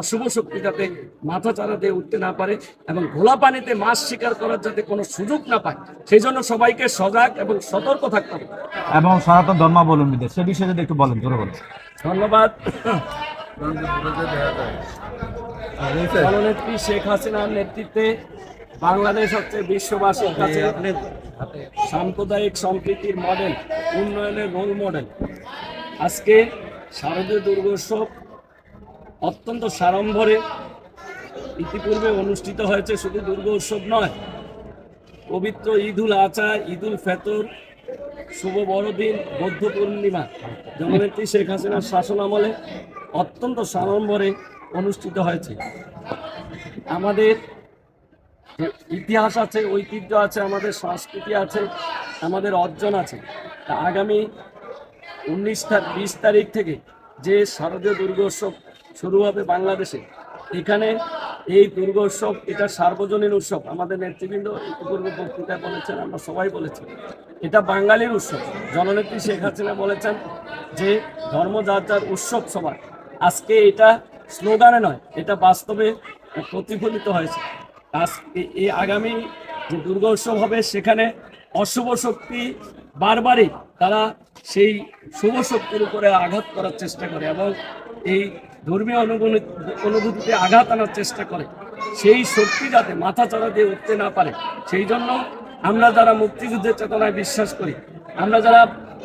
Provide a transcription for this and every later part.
অশুভ শক্তি যাতে মাথা চারা দিয়ে উঠতে না পারে এবং ঘোলা পানিতে মাছ শিকার করার যাতে কোনো সুযোগ না পায় সেই জন্য সবাইকে সজাগ এবং সতর্ক থাকতে হবে। এবং সনাতন ধর্মাবলম্বীদের সে বিষয়ে যদি একটু বলেন ধন্যবাদ। জননেত্রী শেখ হাসিনার নেতৃত্বে বাংলাদেশ হচ্ছে বিশ্ববাসীর কাছে সাম্প্রদায়িক সম্প্রীতির মডেল উন্নয়নের রোল মডেল আজকে শারদীয় দুর্গোৎসব অত্যন্ত সাড়ম্বরে ইতিপূর্বে অনুষ্ঠিত হয়েছে, শুধু দুর্গা উৎসব নয়, পবিত্র ঈদুল আচা ঈদুল ফেতর, শুভ বড়দিন, বৌদ্ধ পূর্ণিমা। জননেত্রী শেখ হাসিনার শাসন আমলে অত্যন্ত সাড়ম্বরে অনুষ্ঠিত হয়েছে। আমাদের ইতিহাস আছে, ঐতিহ্য আছে, আমাদের সংস্কৃতি আছে, আমাদের অর্জন আছে। আগামী উনিশ বিশ তারিখ থেকে যে শারদীয় দুর্গোৎসব শুরু হবে বাংলাদেশে। এখানে এই দুর্গোৎসব এটা সার্বজনীন উৎসব। আমাদের নেতৃবৃন্দ ইতিপূর্বে বক্তৃতায় বলেছেন, আমরা সবাই বলেছি। এটা বাঙালির উৎসব। জননেত্রী শেখ হাসিনা বলেছেন যে, ধর্ম যার যার উৎসব সবার। আজকে এটা স্লোগানে নয়, এটা বাস্তবে প্রতিফলিত হয়েছে। আজ এ- এই আগামী যে দুর্গা উৎসব হবে, সেখানে অশুভ শক্তি বারবারই তারা সেই শুভ শক্তির উপরে আঘাত করার চেষ্টা করে এবং এই ধর্মীয় অনুভূতি অনুভূতিতে আঘাত আনার চেষ্টা করে। সেই শক্তি যাতে মাথা চড়া দিয়ে উঠতে না পারে, সেই জন্য আমরা যারা মুক্তিযুদ্ধের চেতনায় বিশ্বাস করি, আমরা যারা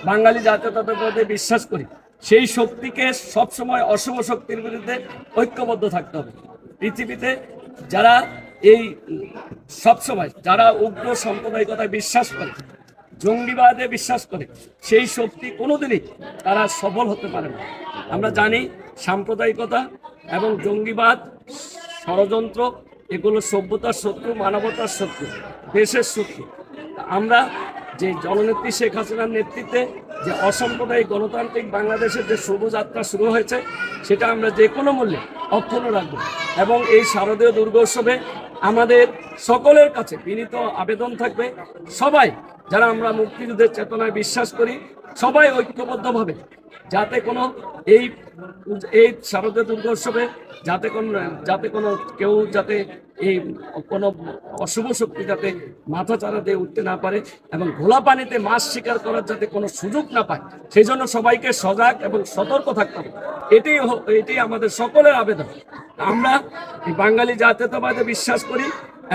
বাঙালি জাতীয়তাবাদে বিশ্বাস করি, সেই শক্তিকে সবসময় অশুভ শক্তির বিরুদ্ধে ঐক্যবদ্ধ থাকতে হবে। পৃথিবীতে যারা এই সবসময়, যারা উগ্র সাম্প্রদায়িকতায় বিশ্বাস করে, জঙ্গিবাদে বিশ্বাস করে, সেই শক্তি কোনোদিনই তারা সফল হতে পারে না। আমরা জানি সাম্প্রদায়িকতা এবং জঙ্গিবাদ, ষড়যন্ত্র, এগুলো সভ্যতার শত্রু, মানবতার শত্রু, দেশের শত্রু। আমরা যে জননেত্রী শেখ হাসিনার নেতৃত্বে যে অসাম্প্রদায়িক গণতান্ত্রিক বাংলাদেশের যে শুভযাত্রা শুরু হয়েছে, সেটা আমরা যে কোনো মূল্যে অক্ষুণ্ণ রাখব। এবং এই শারদীয় দুর্গোৎসবে আমাদের সকলের কাছে বিনীত আবেদন থাকবে, সবাই, যারা আমরা মুক্তিযুদ্ধের চেতনায় বিশ্বাস করি সবাই ঐক্যবদ্ধভাবে, যাতে কোনো এই এই শারদীয় দুর্গোৎসবে যাতে কোনো যাতে কোনো কেউ যাতে এই কোনো অশুভ শক্তি যাতে মাথা চারা দিয়ে উঠতে না পারে এবং ঘোলা পানিতে মাছ শিকার করার যাতে কোনো সুযোগ না পায়, সেই জন্য সবাইকে সজাগ এবং সতর্ক থাকতে হবে। এটাই এটাই আমাদের সকলের আবেদন। আমরা বাঙালি জাতীয়তাবাদে বিশ্বাস করি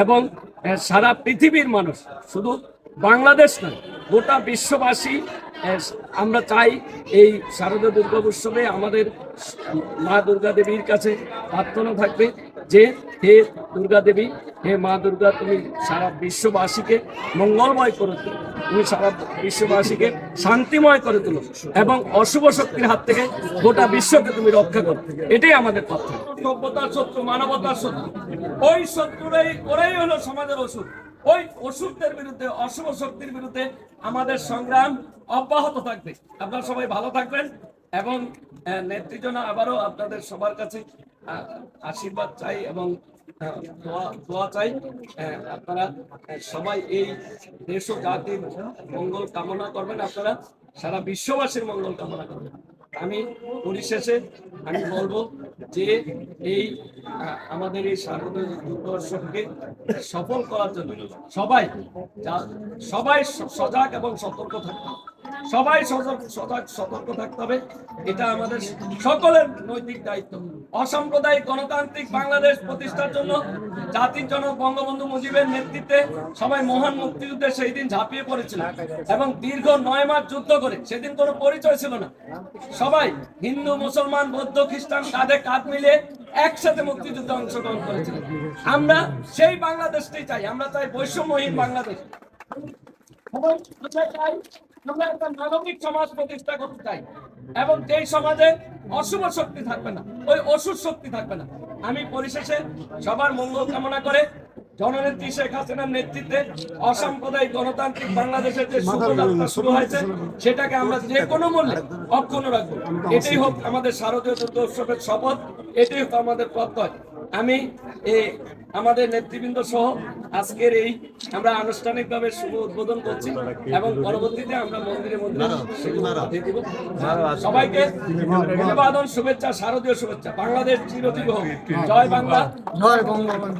এবং সারা পৃথিবীর মানুষ, শুধু বাংলাদেশ নয়, গোটা বিশ্ববাসী আমরা চাই এই শারদা দুর্গা উৎসবে আমাদের মা দুর্গা দেবীর কাছে প্রার্থনা থাকবে যে হে দুর্গা দেবী, হে মা দুর্গা, তুমি সারা বিশ্ববাসীকে মঙ্গলময় করে তুলো। তুমি সারা বিশ্ববাসীকে শান্তিময় করে তুলো এবং অশুভ শক্তির হাত থেকে গোটা বিশ্বকে তুমি রক্ষা করো। এটাই আমাদের প্রার্থনা। সভ্যতার শত্রু, মানবতার শত্রু। ওই শত্রুরাই ওরাই হলো সমাজের ওষুধ ওই ওষুধদের বিরুদ্ধে, অশুভ শক্তির বিরুদ্ধে আমাদের সংগ্রাম অব্যাহত থাকবে। আপনারা সবাই ভালো থাকবেন এবং নেতৃজন আবারও আপনাদের সবার কাছে আশীর্বাদ চাই এবং চাই। আপনারা সবাই এই দেশ ও জাতির মঙ্গল কামনা করবেন। আপনারা সারা বিশ্ববাসীর মঙ্গল কামনা করবেন। আমি পরিশেষে আমি বলব যে এই আমাদের এই শারদীয় দূরদর্শনকে সফল করার জন্য সবাই সবাই সজাগ এবং সতর্ক থাকতে। সবাই সজাগ সতর্ক থাকতে হবে। এটা আমাদের সকলের নৈতিক দায়িত্ব। অসাম্প্রদায়িক গণতান্ত্রিক বাংলাদেশ প্রতিষ্ঠার জন্য জাতির জনক বঙ্গবন্ধু মুজিবের নেতৃত্বে সবাই মহান মুক্তিযুদ্ধে সেই দিন ঝাঁপিয়ে পড়েছিল এবং দীর্ঘ নয় মাস যুদ্ধ করে সেদিন কোনো পরিচয় ছিল না। সবাই হিন্দু, মুসলমান, বৌদ্ধ, খ্রিস্টান, কাঁধে কাঁধ মিলিয়ে একসাথে মুক্তিযুদ্ধে অংশগ্রহণ করেছিল। আমরা সেই বাংলাদেশটাই চাই। আমরা চাই বৈষম্যহীন বাংলাদেশ। সবাই চাই আমরা একটা মানবিক সমাজ প্রতিষ্ঠা করতে চাই। এবং যেই সমাজে অশুভ শক্তি থাকবে না ওই অসুর শক্তি থাকবে না। আমি পরিশেষে সবার মঙ্গল কামনা করে জননেত্রী শেখ হাসিনার নেতৃত্বে অসাম্প্রদায়িক গণতান্ত্রিক বাংলাদেশের যে শুভযাত্রা শুরু হয়েছে সেটাকে আমরা যে কোনো মূল্যে অক্ষুণ্ণ রাখব। এটাই হোক আমাদের শারদীয় দুর্গোৎসবের শপথ এটাই হোক আমাদের প্রত্যয়। আমি এই আমাদের নেতৃবৃন্দ সহ আজকের এই আমরা আনুষ্ঠানিক ভাবে শুভ উদ্বোধন করছি এবং পরবর্তীতে আমরা মন্দিরে দিব। সবাইকে অভিবাদন শুভেচ্ছা শারদীয় শুভেচ্ছা। বাংলাদেশ চিরজীবী হোক। জয় বাংলা। জয় বঙ্গবন্ধু।